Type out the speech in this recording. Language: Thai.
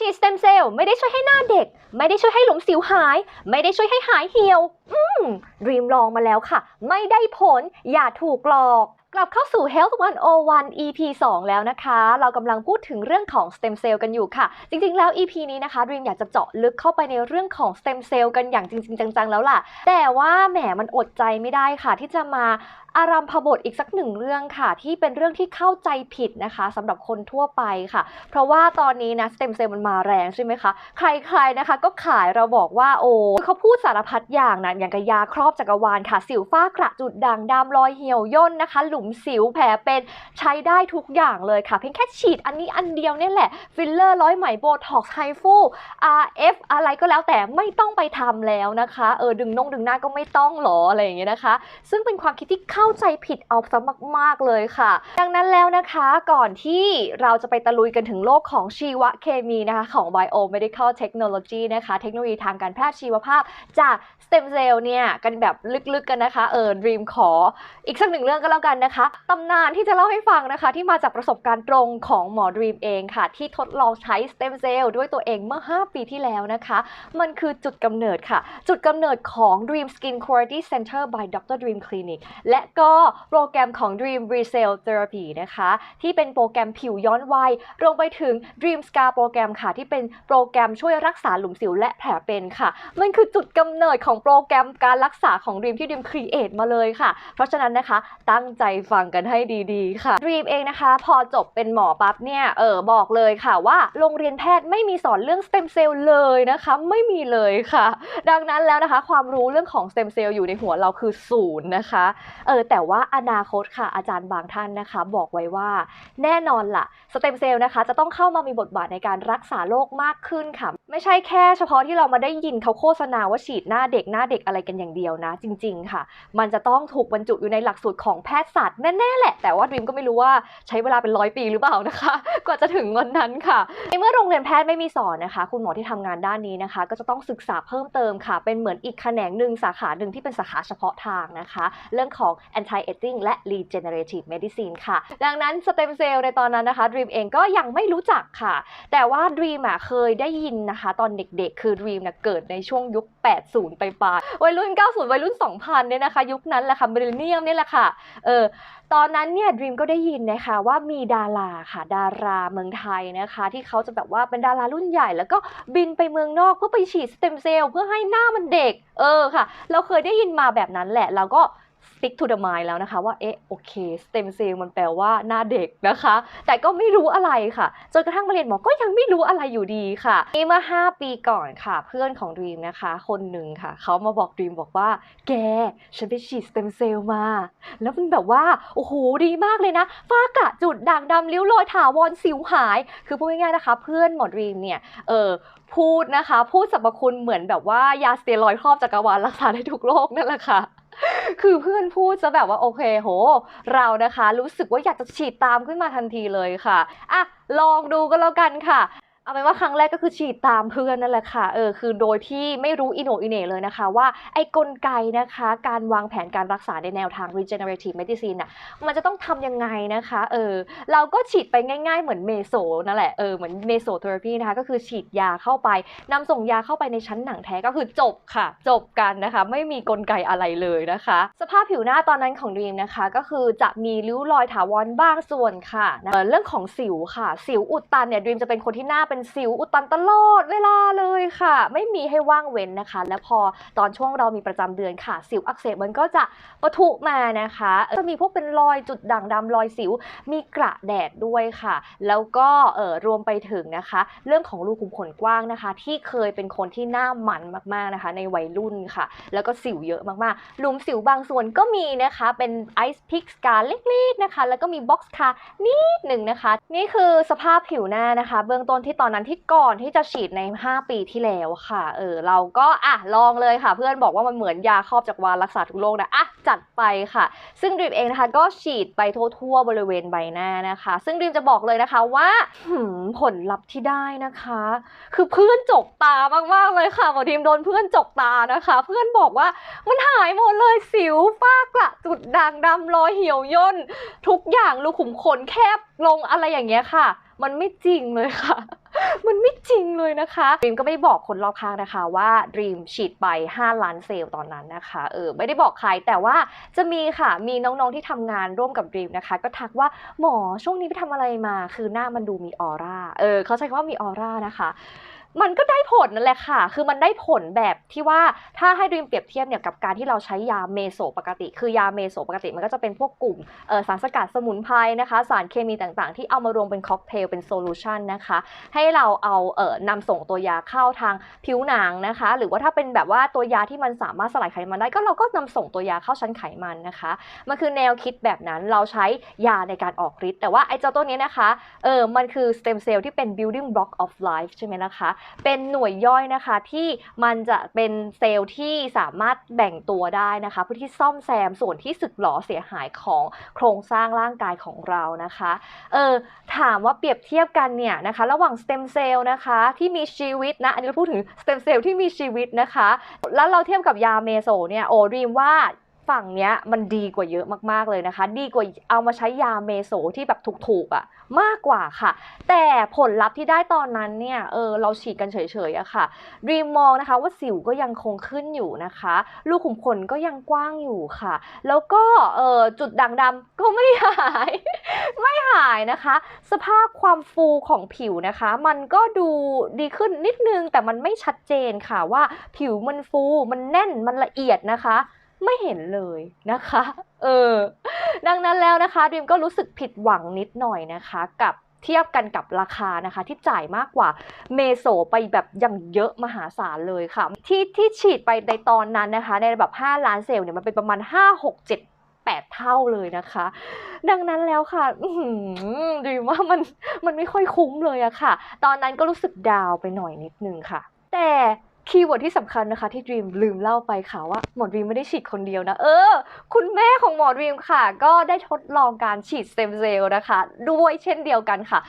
ฉีดสเต็มเซลล์ไม่ได้ช่วยให้หน้าเด็ก ไม่ได้ช่วยให้หลุมสิวหาย ไม่ได้ช่วยให้หายเหี่ยว อืมรีมลองมาแล้วค่ะ ไม่ได้ผลอย่าถูกหลอกกลับเข้าสู่ Health 101 EP 2 แล้วนะคะ เรากำลังพูดถึงเรื่องของ stem cell กันอยู่ค่ะ จริงๆ แล้ว EP นี้นะคะ Dream อยากจะเจาะลึกเข้าไปในเรื่องของ stem cell กันอย่างจริง ๆ จังๆ แล้วล่ะ แต่ว่าแหมมันอดใจไม่ได้ค่ะ ที่จะมาอารัมพบทอีกสักหนึ่งเรื่องค่ะ ที่เป็นเรื่องที่เข้าใจผิดนะคะสำหรับคนทั่วไปค่ะ เพราะว่าตอนนี้นะ stem cell มันมาแรงใช่ไหมคะ ใครๆนะคะ ก็ขายเราบอกว่าโอ้เขาพูดสารพัดอย่างนะอย่างกับยาครอบจักรวาลค่ะ สิวฝ้ากระจุดด่างดำรอยเหี่ยวย่นนะคะ หลุมสิวแผลเป็นใช้ได้ทุกอย่างเลยค่ะ เพียงแค่ฉีดอันนี้อันเดียวเนี่ยแหละฟิลเลอร์ร้อยไหมโบท็อกซ์ไฮฟู RF อะไรก็แล้วแต่ไม่ต้องไปทำแล้วนะคะเออดึงน่งดึงหน้าก็ไม่ต้องหรออะไรอย่างเงี้ยนะคะ ซึ่งเป็นความคิดที่เข้าใจผิดเอาซะมาก ๆ เลยค่ะ ดังนั้นแล้วนะคะก่อนที่เราจะไปตะลุยกันถึงโลกของชีวเคมีนะคะของ Biomedical Technology นะคะ เทคโนโลยีทางการแพทย์ชีวภาพ จาก Stem Cell เนี่ย กันแบบลึกๆกันนะคะเออ Dream ขออีกสักหนึ่งเรื่องก็แล้วกันนะคะตำนานที่จะเล่าให้ฟังนะคะ ที่มาจากประสบการณ์ตรงของหมอ Dream เองค่ะ ที่ทดลองใช้ Stem Cell ด้วยตัวเองเมื่อ 5 ปีที่แล้วนะคะ มันคือจุดกำเนิดค่ะ จุดกำเนิดของ Dream Skin Quality Center by Dr. Dream Clinic และก็โปรแกรมของ Dream Resale Therapy นะคะ ที่เป็นโปรแกรมผิวย้อนวัยรวมไปถึง Dream Scar โปรแกรมค่ะ ที่เป็นโปรแกรมช่วยรักษาหลุมสิวและแผลเป็นค่ะ มันคือจุดกำเนิดของโปรแกรมการรักษาของ Dream ที่ Dream Create มาเลยค่ะ เพราะฉะนั้นนะคะตั้งใจฟังกันให้ดีๆ ค่ะ Dream เองนะคะ พอจบเป็นหมอปั๊บเนี่ยเออบอกเลยค่ะว่าโรงเรียนแพทย์ไม่มีสอนเรื่อง stem cell เลยนะคะไม่มีเลยค่ะ ดังนั้นแล้วนะคะ ความรู้เรื่องของ stem cell อยู่ในหัวเราคือศูนย์นะคะเออแต่ว่าอนาคตค่ะอาจารย์บางท่านนะคะ บอกไว้ว่า แน่นอนล่ะสเต็มเซลล์นะคะจะต้องเข้ามามีบทบาทในการรักษาโรคมากขึ้นค่ะ ไม่ใช่แค่เฉพาะที่เรามาได้ยินเขาโฆษณาว่าฉีดหน้าเด็กหน้าเด็กอะไรกันอย่างเดียวนะ จริง ๆ ค่ะ มันจะต้องถูกบรรจุอยู่ในหลักสูตรของแพทยศาสตร์แน่ๆแหละ แต่ว่าดรีมก็ไม่รู้ว่าใช้เวลาเป็นร้อยปีหรือเปล่านะคะ กว่าจะถึงวันนั้นค่ะในเมื่อโรงเรียนแพทย์ไม่มีสอนนะคะ คุณหมอที่ทำงานด้านนี้นะคะ ก็จะต้องศึกษาเพิ่มเติมค่ะ เป็นเหมือนอีกแขนงหนึ่งสาขาหนึ่งที่เป็นสาขาเฉพาะทางนะคะ เรื่องของ anti aging และ regenerative medicine ค่ะ ดังนั้นสเต็มเซลล์ในตอนนั้นนะคะ Dream เองก็ยังไม่รู้จักค่ะ แต่ว่า Dream อะเคยได้ยินนะคะ ตอนเด็กๆ คือ Dream นะเกิดในช่วงยุค 80 ไปปลายวัยรุ่น 90 วัยรุ่น 2000 เนี่ยนะคะ ยุคนั้นแหละค่ะมิลเลนเนียมเนี่ยแหละค่ะ เออตอนนั้นเนี่ย Dream ก็ได้ยินนะคะว่ามีดาราค่ะ ดาราเมืองไทยนะคะ ที่เขาจะแบบว่าเป็นดารารุ่นใหญ่ แล้วก็บินไปเมืองนอกเพื่อไปฉีดสเต็มเซลล์เพื่อให้หน้ามันเด็ก เออค่ะ เราเคยได้ยินมาแบบนั้นแหละเราก็ stick to the mind แล้วนะคะว่าเอ๊ะโอเค stem cell มันแปลว่าหน้าเด็กนะคะ แต่ก็ไม่รู้อะไรค่ะ จนกระทั่งมาเรียนหมอก็ยังไม่รู้อะไรอยู่ดีค่ะนี่เมื่อ 5 ปีก่อนค่ะ เพื่อนของ Dream นะคะ คนหนึ่งค่ะ เขามาบอก Dream บอกว่า แก ฉันไปฉีด stem cell มา แล้วมันแบบว่า โอ้โห ดีมากเลยนะ ฝ้ากระจุดด่างดำริ้วรอยถาวรสิวหาย คือพูดง่ายๆนะคะ เพื่อนหมอ Dream เนี่ยเออพูดนะคะ พูดสรรพคุณเหมือนแบบว่ายาสเตียรอยครอบจักรวาลรักษาได้ทุกโรคนั่นแหละค่ะ คือเพื่อนพูดจะแบบว่าโอเคโห เรานะคะ รู้สึกว่าอยากจะฉีดตามขึ้นมาทันทีเลยค่ะอะลองดูก็แล้วกันค่ะ เอาเป็นว่าครั้งแรกก็คือฉีดตามเพื่อนนั่นแหละค่ะ เออ คือโดยที่ไม่รู้อินโนอินเน่เลยนะคะ ว่าไอ้กลไกนะคะ การวางแผนการรักษาในแนวทาง regenerative medicine น่ะ มันจะต้องทำยังไงนะคะ เออ เราก็ฉีดไปง่ายๆ เหมือนเมโซนั่นแหละ เออ เหมือนเมโซเทอราพีนะคะ ก็คือฉีดยาเข้าไปนำส่งยาเข้าไปในชั้นหนังแท้ก็คือจบค่ะ จบกันนะคะ ไม่มีกลไกอะไรเลยนะคะ สภาพผิวหน้าตอนนั้นของดีมนะคะ ก็คือจะมีริ้วรอยถาวรบ้างส่วนค่ะเออเรื่องของสิวค่ะ สิวอุดตันเนี่ยดีมจะเป็นคนที่หน้าเป็นสิวอุดตันตลอดเวลาเลยค่ะ ไม่มีให้ว่างเว้นนะคะ และพอตอนช่วงเรามีประจำเดือนค่ะ สิวอักเสบมันก็จะปะทุมานะคะจะมีพวกเป็นรอยจุดด่างดำรอยสิว มีกระแดดด้วยค่ะ แล้วก็เออรวมไปถึงนะคะ เรื่องของรูขุมขนกว้างนะคะ ที่เคยเป็นคนที่หน้ามันมากๆนะคะ ในวัยรุ่นค่ะ แล้วก็สิวเยอะมากๆหลุมสิวบางส่วนก็มีนะคะเป็นไอซ์พิกสกาเล็กๆนะคะ แล้วก็มีบ็อกซ์คานิดหนึ่งนะคะ นี่คือสภาพผิวหน้านะคะ เบื้องต้นที่ตอนนั้นที่ก่อนที่จะฉีดใน 5 ปีที่แล้วค่ะ เออเราก็อะลองเลยค่ะ เพื่อนบอกว่ามันเหมือนยาครอบจักรวาลรักษาทุกโรคนะอะจัดไปค่ะ ซึ่งดรีมเองนะคะก็ฉีดไปทั่วๆบริเวณใบหน้านะคะ ซึ่งดรีมจะบอกเลยนะคะว่าผลลัพธ์ที่ได้นะคะ คือเพื่อนจกตามากๆเลยค่ะหมอทีมโดนเพื่อนจกตานะคะ เพื่อนบอกว่ามันหายหมดเลยสิวฝ้ากระจุดด่างดำรอยเหี่ยวย่นทุกอย่างรูขุมขนแคบลงอะไรอย่างเงี้ยค่ะ มันไม่จริงเลยค่ะ มันไม่จริงเลยนะคะดรีมก็ไม่ได้บอกคนรอบข้างนะคะว่าดรีมฉีดไป 5 ล้านเซลล์ตอนนั้นนะคะเออไม่ได้บอกใครแต่ว่าจะมีค่ะมีน้องๆที่ทำงานร่วมกับดรีมนะคะ ก็ทักว่าหมอช่วงนี้ไปทำอะไรมา คือหน้ามันดูมีออร่าเออเขาใช้คำว่ามีออร่านะคะมันก็ได้ผลนั่นแหละค่ะ คือมันได้ผลแบบที่ว่าถ้าให้ดรีมเปรียบเทียบเนี่ยกับการที่เราใช้ยาเมโซปกติ คือยาเมโซปกติมันก็จะเป็นพวกกลุ่มสารสกัดสมุนไพรนะคะ สารเคมีต่างๆ ที่เอามารวมเป็นค็อกเทลเป็นโซลูชันนะคะ ให้เราเอาเออนำส่งตัวยาเข้าทางผิวหนังนะคะ หรือว่าถ้าเป็นแบบว่าตัวยาที่มันสามารถสลายไขมันได้ก็เราก็นำส่งตัวยาเข้าชั้นไขมันนะคะ มันคือแนวคิดแบบนั้นเราใช้ยาในการออกฤทธิ์แต่ว่าไอ้เจ้าตัวนี้นะคะเออมันคือสเต็มเซลล์ที่เป็น building block of life ใช่ไหมนะคะเป็นหน่วยย่อยนะคะที่มันจะเป็นเซลล์ที่สามารถแบ่งตัวได้นะคะเพื่อที่ซ่อมแซมส่วนที่สึกหรอเสียหายของโครงสร้างร่างกายของเรานะคะเออถามว่าเปรียบเทียบกันเนี่ยนะคะระหว่างสเต็มเซลล์นะคะที่มีชีวิตนะอันนี้เราพูดถึงสเต็มเซลล์ที่มีชีวิตนะคะ แล้วเราเทียบกับยาเมโซเนี่ยโอ้รีมว่า ฝั่งเนี้ยมันดีกว่าเยอะมากๆเลยนะคะ ดีกว่าเอามาใช้ยาเมโซที่แบบถูกๆอะ่ะมากกว่าค่ะ แต่ผลลัพธ์ที่ได้ตอนนั้นเนี่ยเออเราฉีดกันเฉยๆอะค่ะรีมมองนะคะว่าสิวก็ยังคงขึ้นอยู่นะคะ ลูกขุมขนก็ยังกว้างอยู่ค่ะ แล้วก็เออจุดด่างดำก็ไม่หาย ไม่หายนะคะ สภาพความฟูของผิวนะคะ มันก็ดูดีขึ้นนิดนึงแต่มันไม่ชัดเจนค่ะว่าผิวมันฟูมันแน่นมันละเอียดนะคะ ไม่เห็นเลยนะคะ เออ ดังนั้นแล้วนะคะดรีมก็รู้สึกผิดหวังนิดหน่อยนะคะ กับเทียบกันกับราคานะคะ ที่จ่ายมากกว่าเมโซไปแบบอย่างเยอะมหาศาลเลยค่ะ ที่ที่ฉีดไปในตอนนั้นนะคะ ในแบบ 5 ล้านเซลล์เนี่ยมันเป็นประมาณ 5 6 7 8 เท่าเลยนะคะ ดังนั้นแล้วค่ะดีว่ามันมันไม่ค่อยคุ้มเลยอะค่ะ ตอนนั้นก็รู้สึกดาวไปหน่อยนิดนึงค่ะ แต่ คีย์เวิร์ดที่สำคัญนะคะที่ดรีมลืมเล่าไปค่ะว่าหมอดรีมไม่ได้ฉีดคนเดียวนะ เออ คุณแม่ของหมอดรีมค่ะ ก็ได้ทดลองการฉีดสเต็มเซลล์นะคะ ด้วยเช่นเดียวกันค่ะ